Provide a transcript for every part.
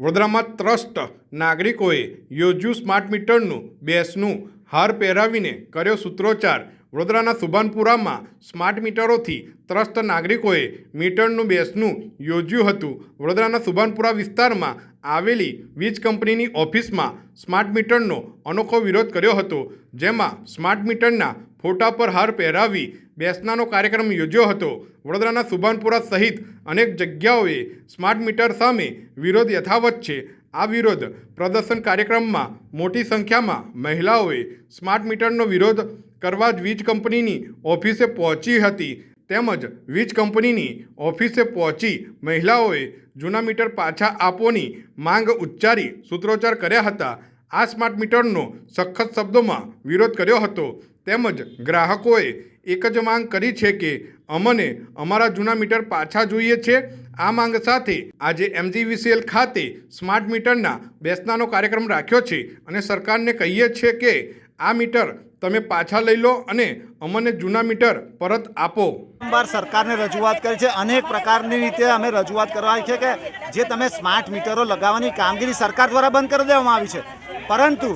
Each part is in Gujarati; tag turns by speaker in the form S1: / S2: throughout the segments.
S1: વડોદરામાં ત્રસ્ત નાગરિકોએ યોજ્યું સ્માર્ટ મીટરનું, બેસનું હાર પહેરાવીને કર્યો સૂત્રોચ્ચાર. વડોદરાના સુભાનપુરામાં સ્માર્ટ મીટરોથી ત્રસ્ત નાગરિકોએ મીટરનું, બેસનું યોજ્યું હતું. વડોદરાના સુભાનપુરા વિસ્તારમાં આવેલી વીજ કંપનીની ઓફિસમાં સ્માર્ટ મીટરનો અનોખો વિરોધ કર્યો હતો, જેમાં સ્માર્ટ મીટરના ફોટા પર હાર પહેરાવી બેસનાનો કાર્યક્રમ યોજ્યો હતો. વડોદરાના સુભાનપુરા સહિત અનેક જગ્યાઓએ સ્માર્ટ મીટર સામે વિરોધ યથાવત છે. આ વિરોધ પ્રદર્શન કાર્યક્રમમાં મોટી સંખ્યામાં મહિલાઓએ સ્માર્ટ મીટરનો વિરોધ કરવા જ વીજ કંપનીની ઓફિસે પહોંચી હતી. તેમજ વીજ કંપનીની ઓફિસે પહોંચી મહિલાઓએ જૂના મીટર પાછા આપોની માંગ ઉચ્ચારી સૂત્રોચ્ચાર કર્યા હતા. આ સ્માર્ટ મીટરનો સખત શબ્દોમાં વિરોધ કર્યો હતો. તેમજ ગ્રાહકોએ એક જ માંગ કરી છે કે અમને અમારા જૂના મીટર પાછા જોઈએ છે. આ માંગ સાથે આજે એમજીવીસીએલ ખાતે સ્માર્ટ મીટરના બેસનાનો કાર્યક્રમ રાખ્યો છે અને સરકારને કહીએ છીએ કે આ મીટર તમે પાછા લઈ લો અને અમને જૂના મીટર પરત આપો.
S2: વારંવાર સરકારને રજૂઆત કરી છે. અનેક પ્રકારની રીતે અમે રજૂઆત કરવા છે કે જે તમે સ્માર્ટ મીટરો લગાવવાની કામગીરી સરકાર દ્વારા બંધ કરી દેવામાં આવી છે. પરંતુ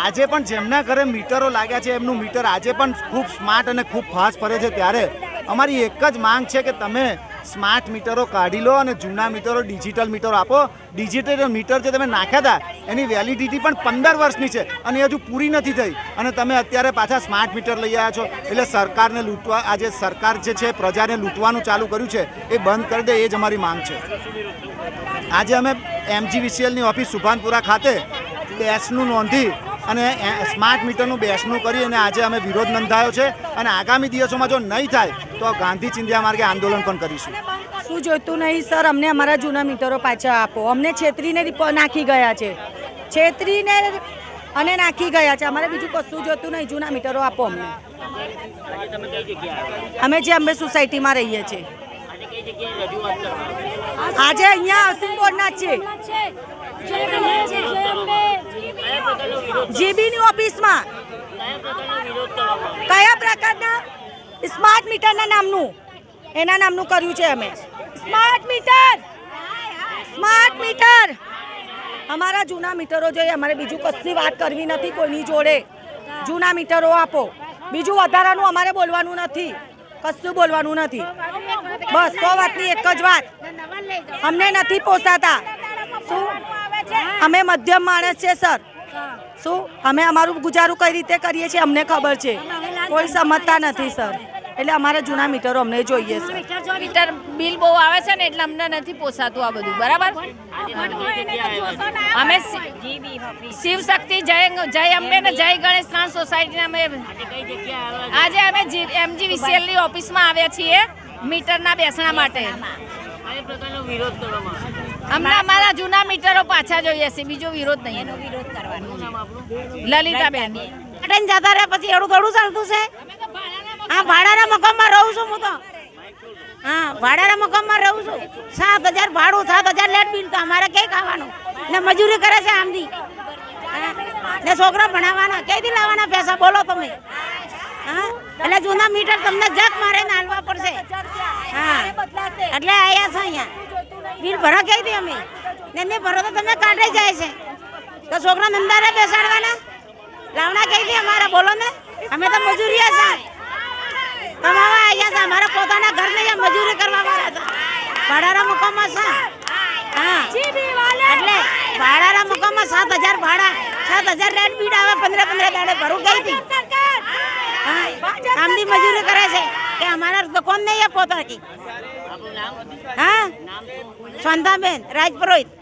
S2: આજે પણ જેમના ઘરે મીટરો લાગ્યા છે, એમનું મીટર આજે પણ ખૂબ સ્માર્ટ અને ખૂબ ફાસ્ટ ફરે છે. ત્યારે અમારી એક જ માંગ છે કે તમે સ્માર્ટ મીટરો કાઢી લો અને જૂના મીટરો, ડિજિટલ મીટરો આપો. ડિજિટલ મીટર જે તમે નાખ્યા હતા, એની વેલિડિટી પણ પંદર વર્ષની છે અને એ હજુ પૂરી નથી થઈ. અને તમે અત્યારે પાછા સ્માર્ટ મીટર લઈ આવ્યા છો. એટલે સરકારને લૂંટવા, આજે સરકાર જે છે, પ્રજાને લૂંટવાનું ચાલુ કર્યું છે, એ બંધ કરી દે, એ જ અમારી માંગ છે. આજે અમે એમજીવીસીએલની ઓફિસ સુભાનપુરા ખાતે બેસનું નોંધી અને સ્માર્ટ મીટરનું બેસનું કરી અને આજે અમે વિરોધ નોંધાયો છે અને આગામી દિવસોમાં જો નહીં થાય, તો ગાંધી ચિંધ્યા માર્ગે આંદોલન પણ કરીશું.
S3: શું જોઈતું નહીં, સર? અમને અમારા જૂના મીટરો પાછા આપો. અમને છેતરીને નાખી ગયા છે. છેતરીને અને નાખી ગયા છે. અમારે બીજું કશું જોતું નહીં. જૂના મીટરો આપો અમને. અમે જે અમે સોસાયટીમાં રહીએ છીએ. આજે અહીંયા હાઉસિંગ બોર્ડના છે. જીબીની ઓફિસમાં. કયા પ્રકારના સ્માર્ટ મીટરના નામનું? એના નામનું કર્યું છે અમે. Smart meter! Smart meter! અમારા જૂના મીટરો જોઈએ અમારે બીજું કશી વાત કરવી નથી કોઈની જોડે. જૂના મીટરો આપો. બીજું વધારાનું અમારે બોલવાનું નથી. કશું બોલવાનું નથી. બસ, સો વાતની એક જ વાત. અમને નથી પોસાતા. શું? અમે મધ્યમ માણસ છે, સર. શું? અમે અમારું ગુજારું કઈ રીતે કરીએ છીએ અમને ખબર છે. કોઈ સમજતા નથી સર. એટલે અમારા જૂના મીટરો અમને જોઈએ છે
S4: મીટર બિલ બહુ આવે છે ને એટલે અમને નથી પોસાતું આ બધું. બરાબર? અમે શિવ શક્તિ જય જય અંબે ને જય ગણેશ ત્રણ સોસાયટીના અમે આજે અમે એમજી વિસીએલની ઓફિસમાં આવ્યા છીએ મીટરના બેસણા માટે. અમને અમારા જૂના મીટરો પાછા જોઈએ છે. બીજો વિરોધ નહીં એનો. વિરોધ કરવાનો લલિતાબેન.
S3: અટેન જતા રહ્યા પછી એવું થોડું ચાલતું છે? હા ભાડાના મકાનમાં રહું છું હું તો. હા ભાડાના મકાનમાં રહું છું. સાત હજાર ભાડું સાત હજાર લેટ બિલ તો અમારે ક્યાંય ખાવાનું? ને મજૂરી કરે છે આમથી. ને છોકરા ભણાવવાના ક્યાંથી લાવવાના પૈસા? બોલો તમે. હા એટલે જૂના મીટર તમને જગ મારે હાલવા પડશે. હા એટલે આવ્યા છે અહીંયા. બિલ ભરા ક્યાંથી અમે. ને નહીં ભરો તો તમે કાઢે જાય છે. તો છોકરા નંદારે બેસાડવાના? લાવણા ક્યાંથી અમારા બોલો ને, અમે તો મજૂરિયા છે. કમાવા આવ્યા છે, અમારા પોતાના ઘર ને મજૂરી કરવા વાળા છે ભાડાના મુકામમાં છે. હા. એટલે ભાડાના મુકામમાં સાત હજાર ભાડા, સાત હજાર રેટ બીડ આવે, પંદર પંદર દાડે ભરું ગઈ હતી આમની મજૂરી કરે છે, કે અમારા દુકાન નહીં પોતા કી હા? શાંતાબેન રાજપુરોહિત.